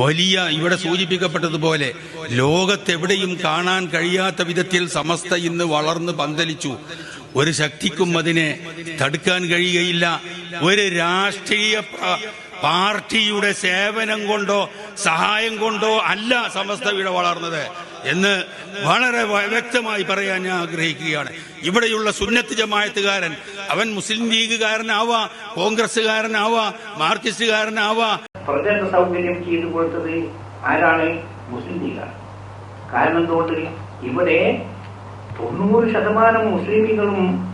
വലിയ ഇവിടെ സൂചിപ്പിക്കപ്പെട്ടതുപോലെ ലോകത്തെവിടെയും കാണാൻ കഴിയാത്ത വിധത്തിൽ സമസ്ത ഇന്ന് വളർന്ന് പന്തലിച്ചു. ഒരു ശക്തിക്കും അതിനെ തടുക്കാൻ കഴിയുകയില്ല. ഒരു രാഷ്ട്രീയ പാർട്ടിയുടെ സേവനം കൊണ്ടോ സഹായം കൊണ്ടോ അല്ല സമസ്ത ഇവിടെ വളർന്നത്. എന്ന് വളരെ വ്യക്തമായി പറയാൻ ഞാൻ ആഗ്രഹിക്കുകയാണ്. ഇവിടെയുള്ള സുന്നത്ത് ജമായത്തുകാരൻ അവൻ മുസ്ലിം ലീഗുകാരനാവാ കോൺഗ്രസ്സുകാരനാവാ മാർക്സിസ്റ്റുകാരനാവാ. പ്രചരണ സൗകര്യം ചെയ്തു കൊടുത്തത് ആരാണ്? മുസ്ലിം ലീഗാണ്. കാരണം എന്തുകൊണ്ട്? ഇവിടെ തൊണ്ണൂറ് ശതമാനം മുസ്ലിമുകളും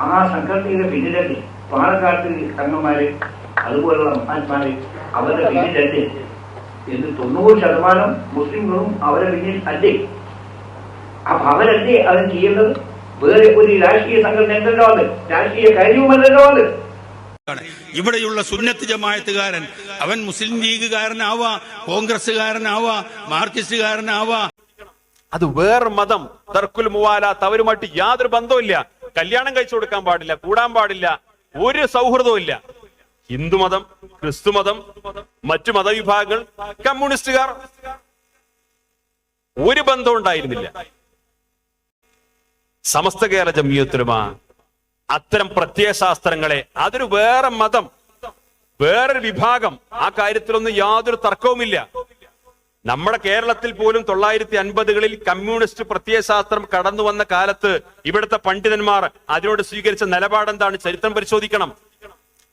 ആ സംഘടനയുടെ പിന്നിലുണ്ട് പാലക്കാട്ട് തങ്ങന്മാര് അതുപോലുള്ള മഹാന്മാര് അവരുടെ പിന്നിലുണ്ട് എന്ന് തൊണ്ണൂറ് ശതമാനം മുസ്ലിങ്ങളും അവരെ പിന്നിൽ അല്ലേ? അപ്പൊ അവരല്ലേ അത് ചെയ്യേണ്ടത്? വേറെ ഒരു രാഷ്ട്രീയ സംഘടന എന്തല്ലോ അത്. രാഷ്ട്രീയ കാര്യവുമല്ലല്ലോ അത്. ഇവിടെയുള്ള സുന്നത്ത് ജമായത്തുകാരൻ അവൻ മുസ്ലിം ലീഗുകാരനാവാ കോൺഗ്രസ്സുകാരനാവാ മാർക്സിസ്റ്റുകാരനാവാ. അത് വേറെ മതം. തർക്കുൽ മുവാലാത്ത് അവരുമായിട്ട് യാതൊരു ബന്ധവുമില്ല. കല്യാണം കഴിച്ചു കൊടുക്കാൻ പാടില്ല കൂടാൻ പാടില്ല ഒരു സൗഹൃദവും ഇല്ല ഹിന്ദുമതം ക്രിസ്തുമതം മറ്റു മതവിഭാഗങ്ങൾ കമ്മ്യൂണിസ്റ്റുകാർ ഒരു ബന്ധം ഉണ്ടായിരുന്നില്ല. സമസ്ത കേരള ജമിയത്തിലുമ അത്തരം പ്രത്യയശാസ്ത്രങ്ങളെ അതൊരു വേറെ മതം വേറൊരു വിഭാഗം. ആ കാര്യത്തിലൊന്നും യാതൊരു തർക്കവുമില്ല. നമ്മുടെ കേരളത്തിൽ പോലും തൊള്ളായിരത്തി അൻപതുകളിൽ കമ്മ്യൂണിസ്റ്റ് പ്രത്യയശാസ്ത്രം കടന്നു വന്ന കാലത്ത് ഇവിടുത്തെ പണ്ഡിതന്മാർ അതിനോട് സ്വീകരിച്ച നിലപാടെന്താണ്? ചരിത്രം പരിശോധിക്കണം.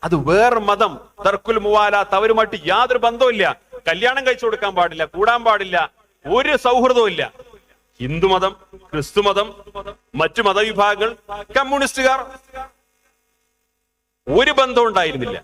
അത് വേറെ മതം. തർക്കുൽ മുവാലാത്ത് അവരുമായിട്ട് യാതൊരു ബന്ധവുമില്ല. കല്യാണം കഴിച്ചു കൊടുക്കാൻ പാടില്ല കൂടാൻ പാടില്ല ഒരു സൗഹൃദവും ഇല്ല. ക്രിസ്തു മതം മറ്റു മതവിഭാഗങ്ങൾ കമ്മ്യൂണിസ്റ്റുകാർ ഒരു ബന്ധം ഉണ്ടായിരുന്നില്ല.